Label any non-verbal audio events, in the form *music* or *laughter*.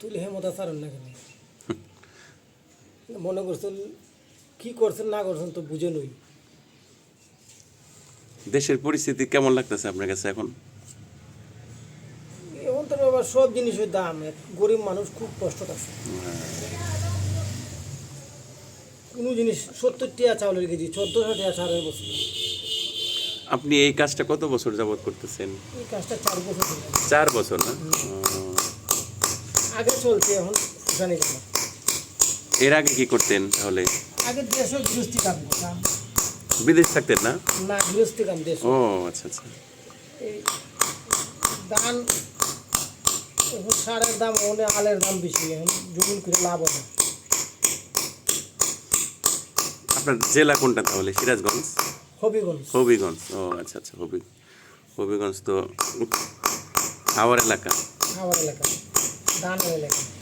তুলে হেমতা ছাড়েন না কেন? *laughs* মনে করছেন কি করছেন না করছেন তো বুঝে নই দেশের পরিস্থিতি কেমন লাগতেছে আপনার কাছে এখন? এখন তো বাবা সব জিনিসের দাম গরিব মানুষ খুব কষ্ট আছে কোনো জিনিস সত্তর টিয়া চাউলের কেজি চোদ্দোশো টিয়া সারের বছর আপনি এই কাজটা কত বছর যাবত করতেছেন? এই কাজটা চার বছর চার বছর না? আগে চলছে এখন ফুসানি গেল এর আগে কি করতেন তাহলে? আগে দেশ গৃহস্থী কাম করতাম। বিদেশ থাকতেন না? না গৃহস্থী কাম দেশ। ও আচ্ছা আচ্ছা। ধান সারের দাম অনেক আলের দাম বেশি এখন জমিন করে লাভ হবে। আপনার জেলা কোনটা তাহলে? সিরাজগঞ্জ? হবিগঞ্জ। হবিগঞ্জ ও আচ্ছা আচ্ছা হবি হবিগঞ্জ তো হাওয়ার এলাকা। খাবার এলাকা। ধানের এলাকা